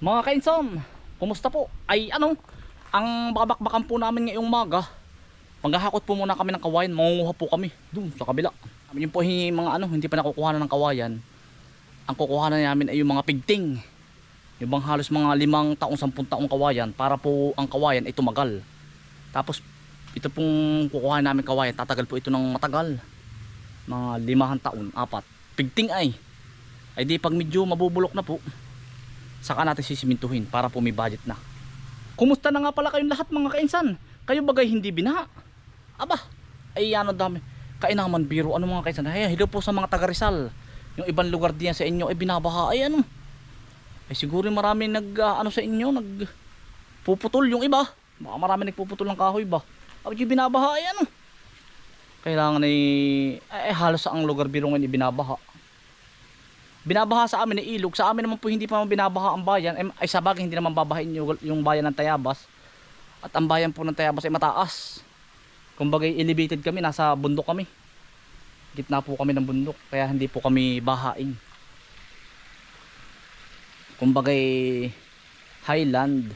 Mga kainsom, kumusta po? Ay ano, ang babakbakan po namin ngayong maga, maghahakot po muna kami ng kawayan, mangunguha po kami doon sa kabila. Yun po yung mga ano, hindi pa nakukuha ng kawayan. Ang kukuha na namin ay yung mga pigting. Yung bang halos mga limang taong, sampung taong kawayan para po ang kawayan ay tumagal. Tapos ito pong kukuha namin kawayan, tatagal po ito ng matagal. Mga limahan taon, apat. Pigting ay. Ay di pag medyo mabubulok na po, saka natin sisimintuhin para po may budget na. Kumusta na nga pala kayong lahat mga kainsan? Kayo bagay hindi bina? Aba, ay ano dami. Kainaman biro, ano mga kainsan? Ay, hello po sa mga taga Rizal. Yung ibang lugar diyan sa inyo ay binabaha. Ay ano? Ay siguro marami nag ah, ano sa inyo, nag puputol yung iba. Baka marami nagpuputol ng kahoy ba? Yung binabaha ay ano? Kailangan ay, ay, halos ang lugar biro ngayon ibinabaha binabaha sa amin ni ilog. Sa amin naman po hindi pa man binabaha ang bayan. Ay, ay sa bagay hindi naman babahin yung, yung bayan ng Tayabas. At ang bayan po ng Tayabas ay mataas. Kumbaga elevated kami. Nasa bundok kami. Gitna po kami ng bundok. Kaya hindi po kami bahain. Kumbaga highland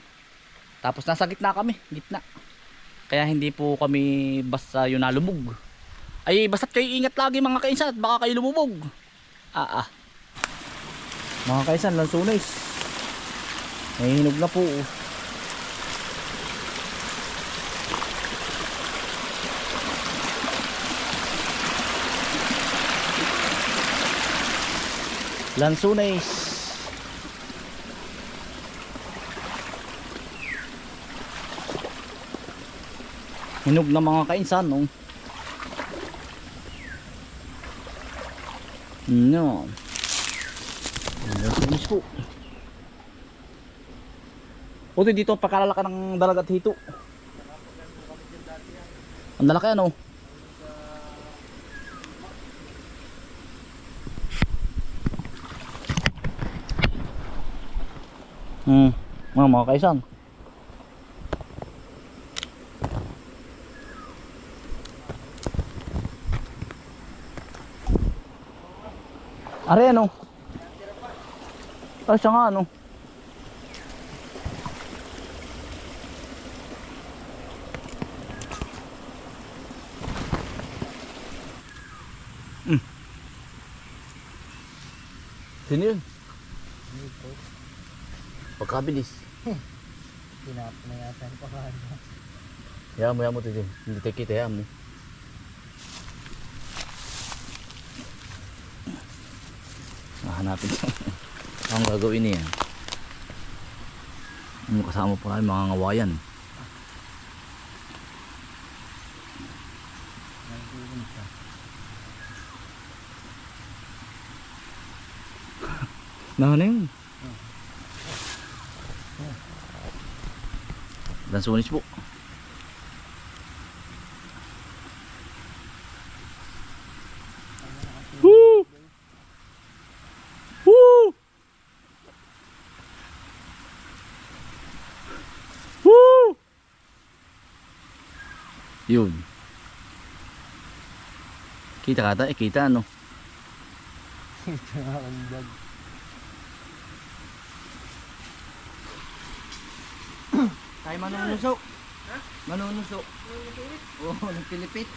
tapos nasa gitna kami. Gitna. Kaya hindi po kami basta yun nalubog. Ay basta't kayo ingat lagi mga kainsan at baka kayo lumubog. Ah ah mga kaisan, lansunis. Nahihinog na po. oh. Lansunis. Hinog na mga kainsan, no? No. Po. Buti dito pagkalalaki ng dalagat hito. Ang lalaki ano? Hmm, mga mga kaisan. Are ano? Ah, siya nga ano? Mm. Sino yun? Dito. Pagkabilis. Pinapanayasan pa ka. Kaya mo, mo tito. Hindi tayo kita, kaya mo. Hahanapin ko. Ang gagawin niya. Ano kasama po namin mga ngawayan. Nandun siya. Na ano yun? Lansunis po. Yun. Kita kata, eh kita ano. Tayo manunuso. Manunuso. Oo, nagpilipit.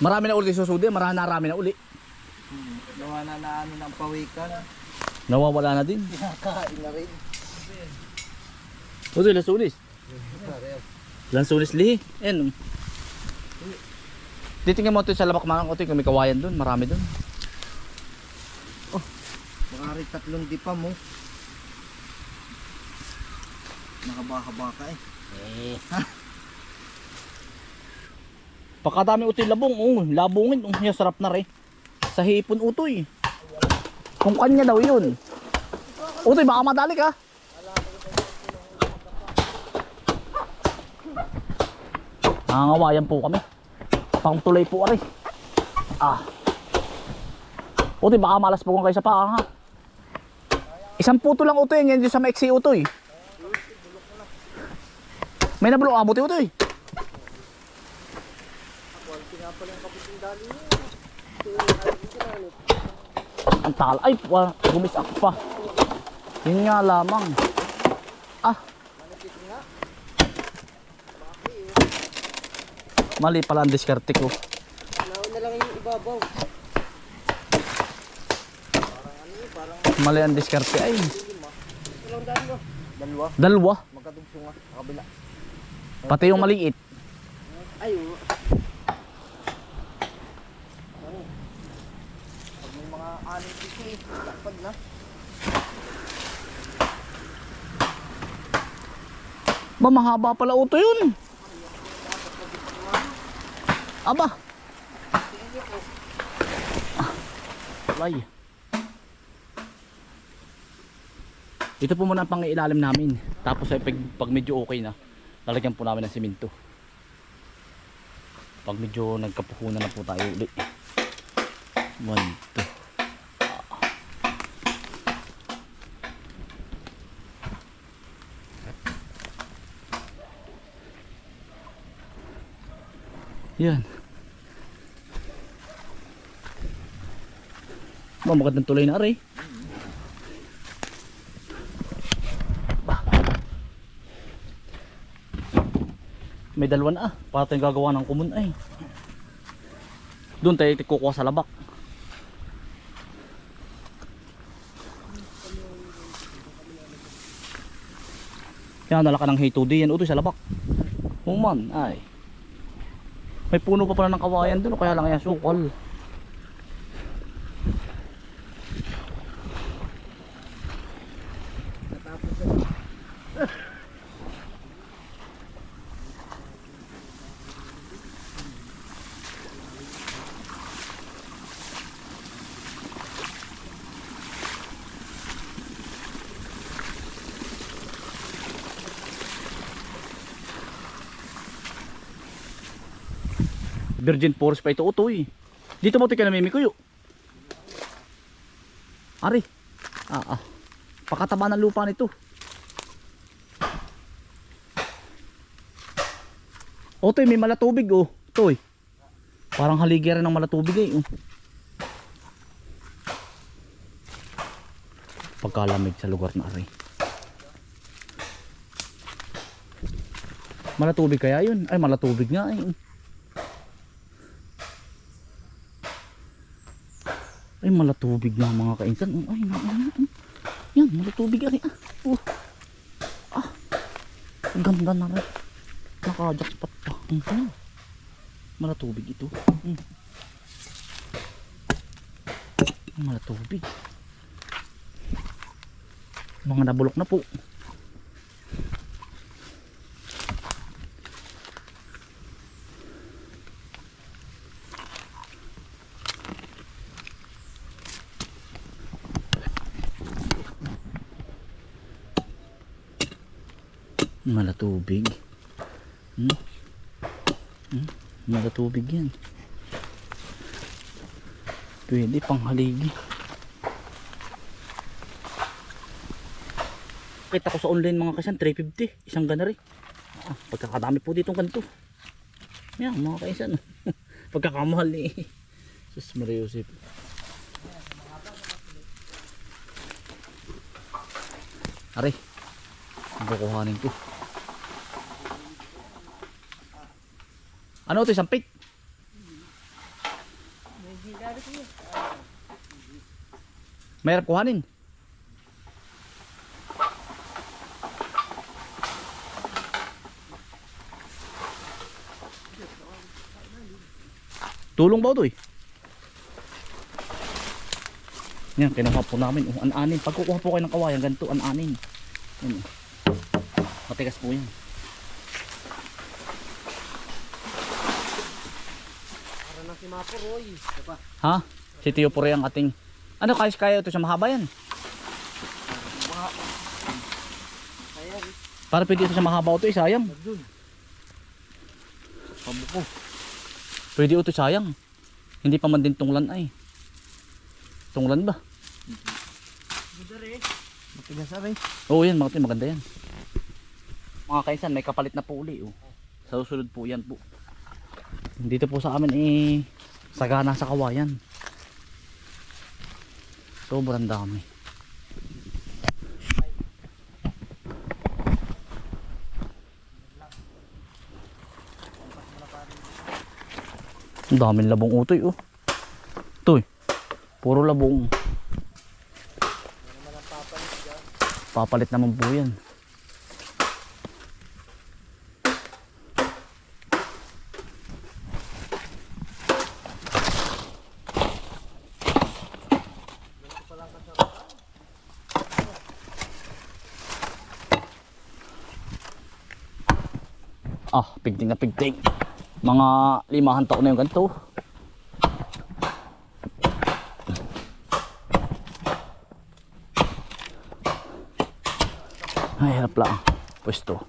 Marami na uli susudi, marami na rami na uli. Hmm. Gawa na na ano ng pawikan. Nawawala na din. Kinakain na rin. Ito, lansunis. Lansunis lihi. Yan. Titingnan mo ito sa labak mga kote kung may kawayan doon. Marami doon. Baka rin tatlong dipa mo. Nakabaka-baka eh. Eh. Pagkadami utoy labong, oh, labungin, oh, yung sarap na rin. Sa hipon utoy. Kung kanya daw yun. Utoy, baka madali ka. Nangangawayan po kami. Pangtulay po ari. Ah. Utoy, baka malas po kayo sa paa ha. Isang puto lang utoy, yan dyan sa maiksi utoy. May nabulong abuti utoy. Ang tal. Ay, gumis ako pa. Yun nga lamang. Ah, Manipis nga. Mali pala ang diskarte ko. Nauna lang yung ibabaw. Parang ano yun, parang Mali ang diskarte ay. ilang? Dalawa. Dalawa. Magkadugso nga. Sa kabila. Pati yung maliit. Ay, oo. Oo. Pag may mga aning piso eh, lakpad na. Ba, mahaba pala uto yun. Aba. Lay. Ito po muna ang pangilalim namin. Tapos ay pag, pag medyo okay na, lalagyan po namin ng simento. Pag medyo nagkapuhunan na po tayo uli. One, two. Yan. Ba, magandang tulay na aray. May dalawa na ah. Para tayong gagawa ng kumun ay. Doon tayo kukuha sa labak. Kaya nalaka ng H2D yan. Utoy sa labak. Human ay. May puno pa pala ng kawayan doon, kaya lang yan sukol. Virgin Forest pa ito utoy. Dito mo ito ka namimikuyo. Ari. Ah, ah. Pakataba ng lupa nito. Otoy, may malatubig oh. Toy. Parang haligi rin ng malatubig eh. Oh. Pagkalamig sa lugar na ari. Malatubig kaya yun? Ay, malatubig nga eh. Ay, malatubig na mga kainsan. Oh, Ay, na, na, na. Yan, malatubig ari. Ah, oh. ah. Ang ganda na rin. Naka-jackpot pa. Mhm. Malatubig ito. Mm. Malatubig. Mga nabulok na po. Malatubig. Hmm? Hmm? Malatubig yan. Pwede pang haligi. Kita ko sa online mga kasan, 350. Isang gana rin. Ah, pagkakadami po ditong ganito. Yan mga kaisan. Pagkakamahal ni Sus Maria Joseph. Are, ang kukuhanin ko. Ano ito, isang pit? Mayroon kuhanin. Tulong ba ito eh? Yan, kinuha po namin. Oh, an-anin. Pag kukuha po kayo ng kawayan, ganito, an-anin. Oh. Matigas po yan. Mapo Roy. Ha? Si Tio Pure ang ating... Ano, kayas kaya ito sa mahaba yan? Para pwede ito sa mahaba ito, eh, sayang. Pabuko. Pwede ito sayang. Hindi pa man din tunglan ay. Tunglan ba? Ganda rin. Matigas rin. Oo yan, mga maganda yan. Mga kaisan, may kapalit na po uli. Oh. Sa susunod po yan po. Dito po sa amin eh, sagana sa kawayan. Sobrang dami. Daming labong utoy oh. Utoy puro labong. Papalit naman po yan. Pigting na pigting. Mga limahan taon na yung ganito. Ay, hirap lang. Pwesto.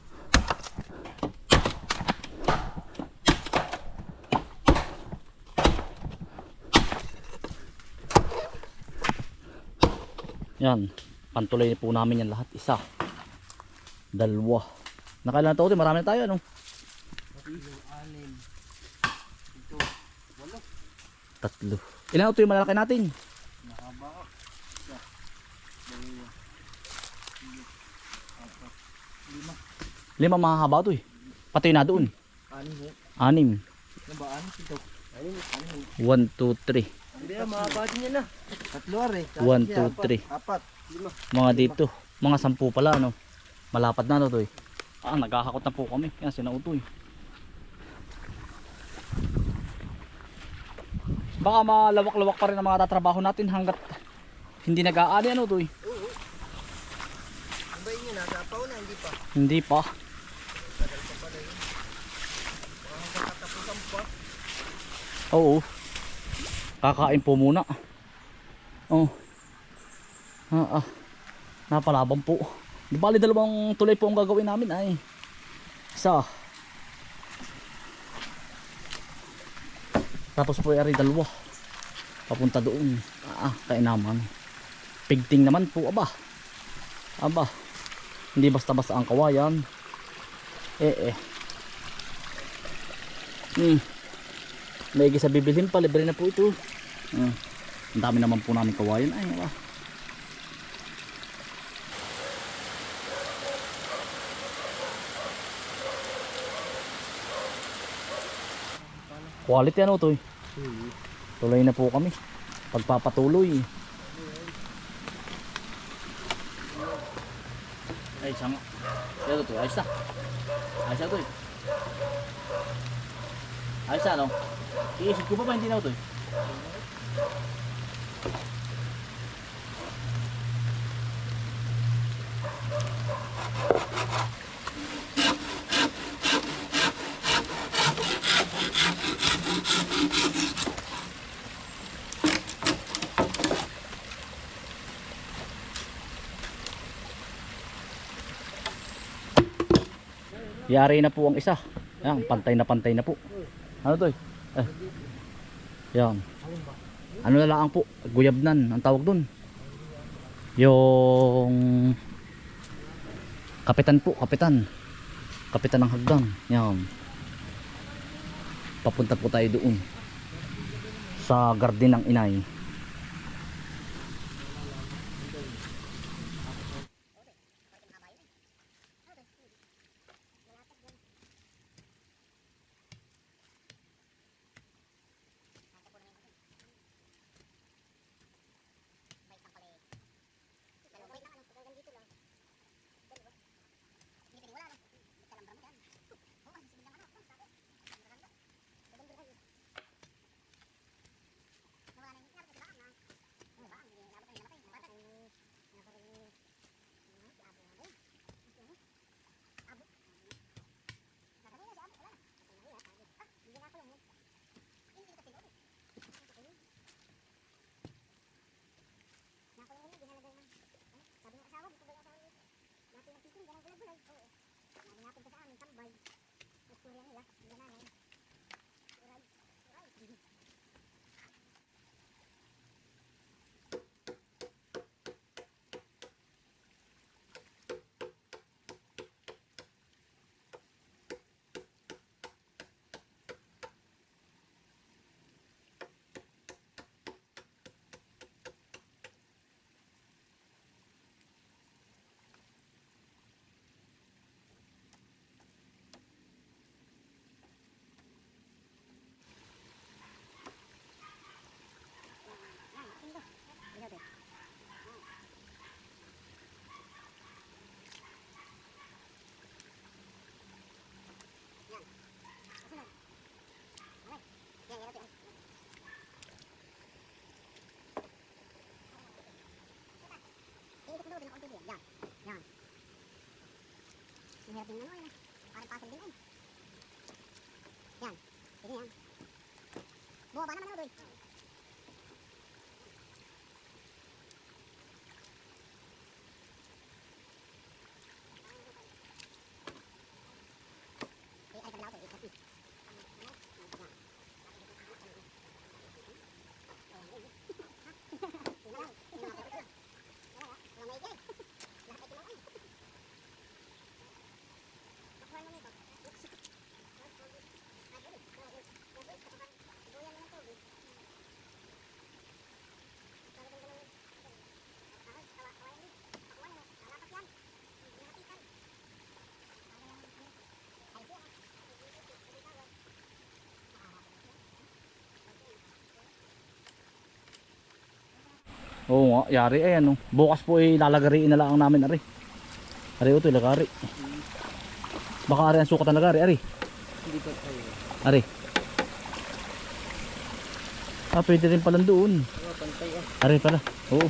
Yan. Pantulay po namin yan lahat. Isa. Dalawa. Nakailan na to? Marami na tayo. Ano? anim. Ito. Walo. Tatlo. Ilan ito yung malalaki natin? Mahaba ka. Isa. Dalawa. Apat. Lima. Lima mahahaba ito eh. Pati na doon. Anim ho. Anim. Ano ba? Anim ito. Anim. Anim. One, two, three. Hindi, mahaba din yan ah. Tatlo are. One, two, three. Apat. Lima. Mga dito. Mga sampu pala ano. Malapad na to eh. Ah, naghahakot na po kami. Yan, sinautoy. Baka malawak-lawak pa rin ang mga tatrabaho natin hanggat hindi nag-aani ano to eh. Oo. Ano ba yun? Nasapaw na, hindi pa. Hindi pa. Tagal pa pala yun. Baka hanggang katapusan pa. Oo. Kakain po muna. Oh. Ah, ah. Napalabang po. Di bali dalawang tulay po ang gagawin namin ay. Isa. Tapos po ay dalawa. Papunta doon. Ah, ah, kainaman. Pigting naman po, aba. Aba. Hindi basta-basta ang kawayan. Eh, eh. Hmm. May sa bibilhin pa, libre na po ito. Ah, ang dami naman po namin kawayan. Ay, wala. Quality ano to eh. Tuloy na po kami. Pagpapatuloy. Ay, sama. Ito to, ayos na. Ayos na to eh. Ayos na, no? Iisip ko pa ba hindi na ito eh? Yari na po ang isa. Yan, pantay na pantay na po. Ano to eh? Eh. Ano na lang po? Guyabnan ang tawag dun. Yung kapitan po, kapitan. Kapitan ng hagdan. Yan. Papunta po tayo doon. Sa garden ng inay. Hirap din naman. Parang puzzle din eh. Yan. Sige yan. Bumaba naman ako doy. Oo nga, yari ay ano. Bukas po ay lalagariin na lang namin ari. Ari ito, lagari. Baka ari ang sukat ng lagari, ari. Ari. Ah, pwede rin pala doon. Oo, pantay ah. Ari pala. Oo.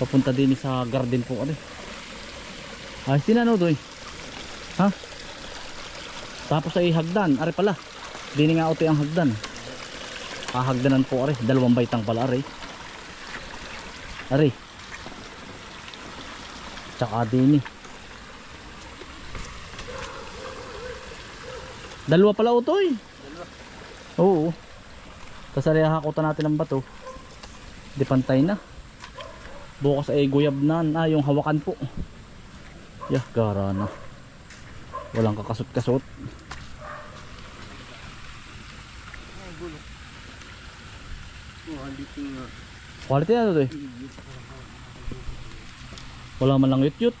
Papunta din sa garden po ari. Ayos din ano doy. Ha? Tapos ay hagdan. Ari pala. Dini nga utoy ang hagdan. Kahagdanan po ari. Dalawang baitang pala ari. Ari. Tsaka dini. Dalawa pala utoy. Oo. Tapos ari hakutan natin ng bato. Di pantay na. Bukas ay guyab na. Ah, yung hawakan po. Yah, gara na. Walang kakasot-kasot. Ay, gulo. Oo, dito nga. Quality na to eh. Wala man lang yut-yut.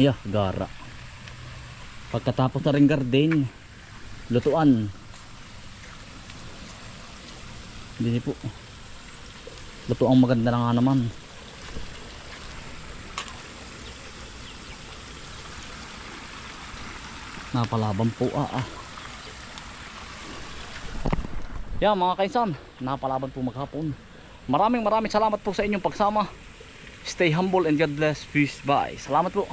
Yah, gara. Pagkatapos na rin garden, lutuan. Hindi po. Lutuang maganda na nga naman. Napalaban po ah ah. Yan mga kaisan, napalaban po maghapon. Maraming maraming salamat po sa inyong pagsama. Stay humble and God bless. Peace. Bye. Salamat po.